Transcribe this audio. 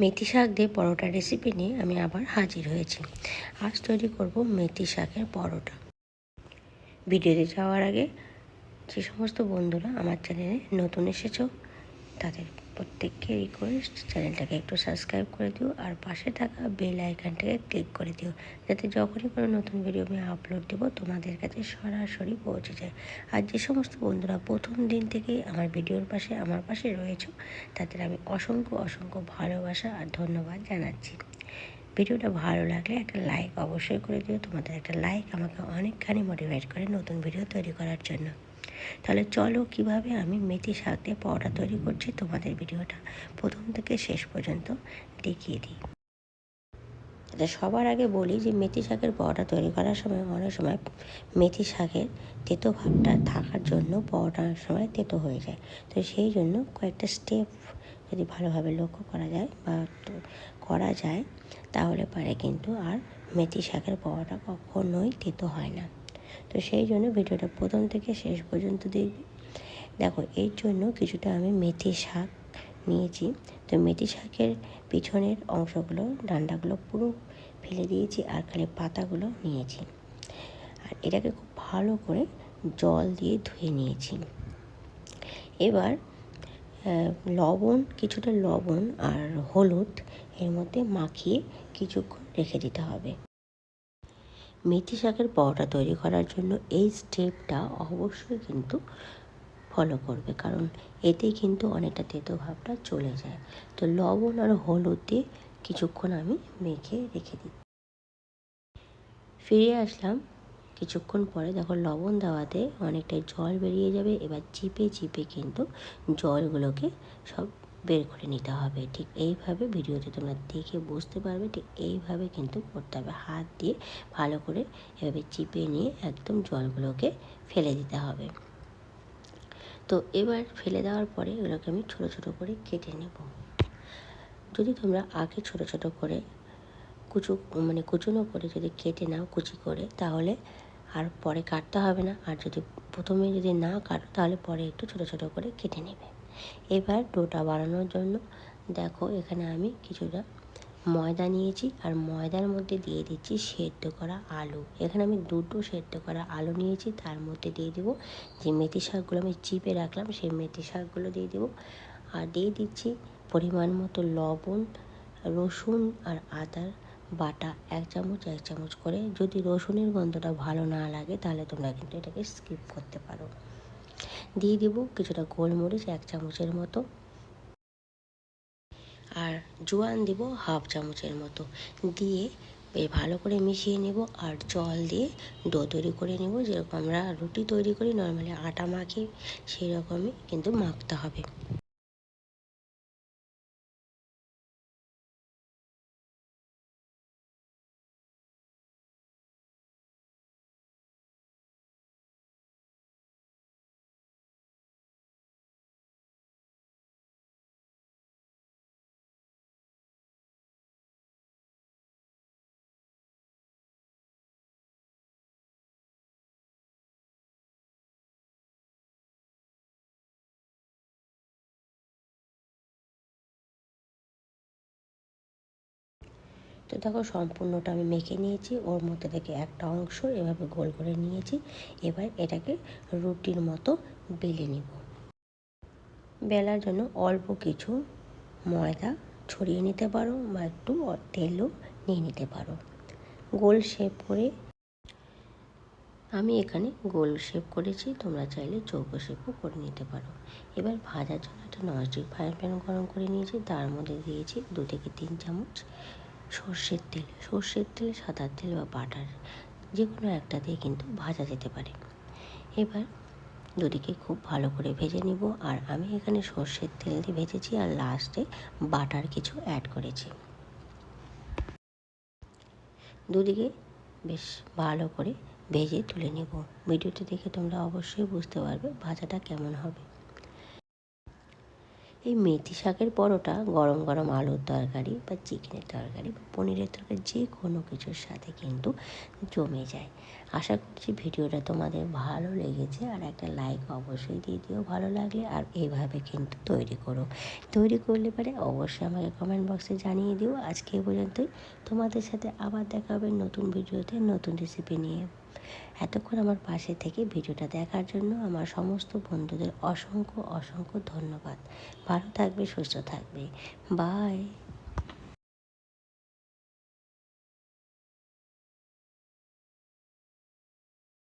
মেথি শাক দিয়ে পরোটা রেসিপি নিয়ে আমি আবার হাজির হয়েছি। আজ তৈরি করব মেথি শাকের পরোটা। ভিডিওতে যাওয়ার আগে যে সমস্ত বন্ধুরা আমার চ্যানেলে নতুন এসেছ, তাদের প্রত্যেককে রিকোয়েস্ট চ্যানেলটাকে একটু সাবস্ক্রাইব করে দিও আর পাশে থাকা বেল আইকনটাকে ক্লিক করে দিও, যাতে যখনই কোনো নতুন ভিডিও আমি আপলোড দেবো, তোমাদের কাছে সরাসরি পৌঁছে যায়। আর যে সমস্ত বন্ধুরা প্রথম দিন থেকেই আমার ভিডিওর পাশে, আমার পাশে রয়েছে, তাদের আমি অসংখ্য অসংখ্য ভালোবাসা আর ধন্যবাদ জানাচ্ছি। ভিডিওটা ভালো লাগলে একটা লাইক অবশ্যই করে দিও, তোমাদের একটা লাইক আমাকে অনেকখানি মোটিভেট করে নতুন ভিডিও তৈরি করার জন্য। তাহলে চলো কীভাবে আমি মেথি শাক দিয়ে পরোটা তৈরি করছি তোমাদের ভিডিওটা প্রথম থেকে শেষ পর্যন্ত দেখিয়ে দিই। আচ্ছা সবার আগে বলি যে মেথি শাকের পরোটা তৈরি করার সময় অনেক সময় মেথি শাকের তেতো ভাবটা থাকার জন্য পরোটা অনেক সময় তেতো হয়ে যায়। তো সেই জন্য কয়েকটা স্টেপ যদি ভালোভাবে লক্ষ্য করা যায় বা করা যায় তাহলে পারে কিন্তু আর মেথি শাকের পরোটা কখনোই তেতো হয় না। তো সেই জন্য ভিডিওটা প্রথম থেকে শেষ পর্যন্ত দেখবি। দেখো, এর জন্য কিছুটা আমি মেথি শাক নিয়েছি। তো মেথি শাকের পিছনের অংশগুলো, ডান্ডাগুলো পুরো ফেলে দিয়েছি আর খালি পাতাগুলো নিয়েছি। আর এটাকে খুব ভালো করে জল দিয়ে ধুয়ে নিয়েছি। এবার লবণ, কিছুটা লবণ আর হলুদ এর মধ্যে মাখিয়ে কিছুক্ষণ রেখে দিতে হবে। মেথি শাকের পরোটা তৈরি করার জন্য এই স্টেপটা অবশ্যই কিন্তু ফলো করবে। কারণ এতে কিন্তু অনেকটা তেতো ভাবটা চলে যায়। তো লবণ আর হলুদ দিয়ে কিছুক্ষণ আমি মেখে রেখে দিই। ফিরে আসলাম। কিছুক্ষণ পরে দেখো লবণ দেওয়াতে অনেকটাই জল বেরিয়ে যাবে। এবার চিপে চিপে কিন্তু জলগুলোকে সব বের করে নিতে হবে। ঠিক এইভাবে ভিডিওতে তোমরা দেখে বুঝতে পারবে, ঠিক এইভাবে কিন্তু করতে হবে। হাত দিয়ে ভালো করে এভাবে চিপে নিয়ে একদম জলগুলোকে ফেলে দিতে হবে। তো এবার ফেলে দেওয়ার পরে এগুলোকে আমি ছোট ছোট করে কেটে নেব। যদি তোমরা আগে ছোট ছোট করে কুচু মানে কুচুনো করে যদি কেটে নাও, কুচি করে, তাহলে আর পরে কাটতে হবে না। আর যদি প্রথমে যদি না কাটো, তাহলে পরে একটু ছোট ছোট করে কেটে নেবে। এবার ডোটা বানানোর জন্য দেখো এখানে আমি কিছুটা ময়দা নিয়েছি আর ময়দার মধ্যে দিয়ে দিচ্ছি সেদ্ধ করা আলু। এখানে আমি দুটো সেদ্ধ করা আলু নিয়েছি, তার মধ্যে দিয়ে দেবো যে মেথি শাকগুলো আমি চিপে রাখলাম সেই মেথি শাকগুলো দিয়ে দেবো। আর দিয়ে দিচ্ছি পরিমাণ মতো লবণ, রসুন আর আদার বাটা, এক চামচ এক চামচ করে। যদি রসুনের গন্ধটা ভালো না লাগে তাহলে তোমরা কিন্তু এটাকে স্কিপ করতে পারো। দিয়ে দেবো কিছুটা গোলমরিচ এক চামচের মতো। আর জোয়ান দেব হাফ চামচের মতো। দিয়ে বেশ ভালো করে মিশিয়ে নেব আর জল দিয়ে ডো তৈরি করে নেব। যেরকম আমরা রুটি তৈরি করি, নর্মালি আটা মাখি সেই রকমই কিন্তু মাখতে হবে। তো দেখো সম্পূর্ণটা আমি মেখে নিয়েছি। ওর মধ্যে থেকে একটা অংশ এভাবে গোল করে নিয়েছি। এবার এটাকে রুটির মতো বেলে নিব। বেলার জন্য অল্প কিছু ময়দা ছড়িয়ে নিতে পারো বা একটু তেলও নিয়ে নিতে পারো। গোল শেপ করে আমি এখানে গোল শেপ করেছি। তোমরা চাইলে চৌকো শেপও করে নিতে পারো। এবার ভাজার জন্য একটা ননস্টিক ফ্রাই প্যান গরম করে নিয়েছি। তার মধ্যে দিয়েছি দু থেকে তিন চামচ সর্ষের তেল। সর্ষের তেল, সাদা তেল বা বাটার যে কোনো একটা দিয়ে কিন্তু ভাজা যেতে পারে। এবার দুদিকে খুব ভালো করে ভেজে নিব। আর আমি এখানে সর্ষের তেল দিয়ে ভেজেছি আর লাস্টে বাটার কিছু অ্যাড করেছি। দুদিকে বেশ ভালো করে ভেজে তুলে নেব। ভিডিওটি দেখে তোমরা অবশ্যই বুঝতে পারবে ভাজাটা কেমন হবে। এই মেথি শাকের পরোটা গরম গরম আলুর তরকারি বা চিকেনের তরকারি বা পনিরের তরকারি, যে কোনো কিছুর সাথে কিন্তু জমে যায়। আশা করছি ভিডিওটা তোমাদের ভালো লেগেছে আর একটা লাইক অবশ্যই দিয়ে দিও ভালো লাগলে আর এইভাবে কিন্তু তৈরি করো। তৈরি করলে পরে অবশ্যই আমাকে কমেন্ট বক্সে জানিয়ে দিও। আজকে পর্যন্তই। তোমাদের সাথে আবার দেখা হবে নতুন ভিডিওতে, নতুন রেসিপি নিয়ে। এতক্ষণ আমার পাশে থেকে ভিডিওটা দেখার জন্য আমার সমস্ত বন্ধুদের অসংখ্য অসংখ্য ধন্যবাদ। ভালো থাকবে, সুস্থ থাকবে। বাই।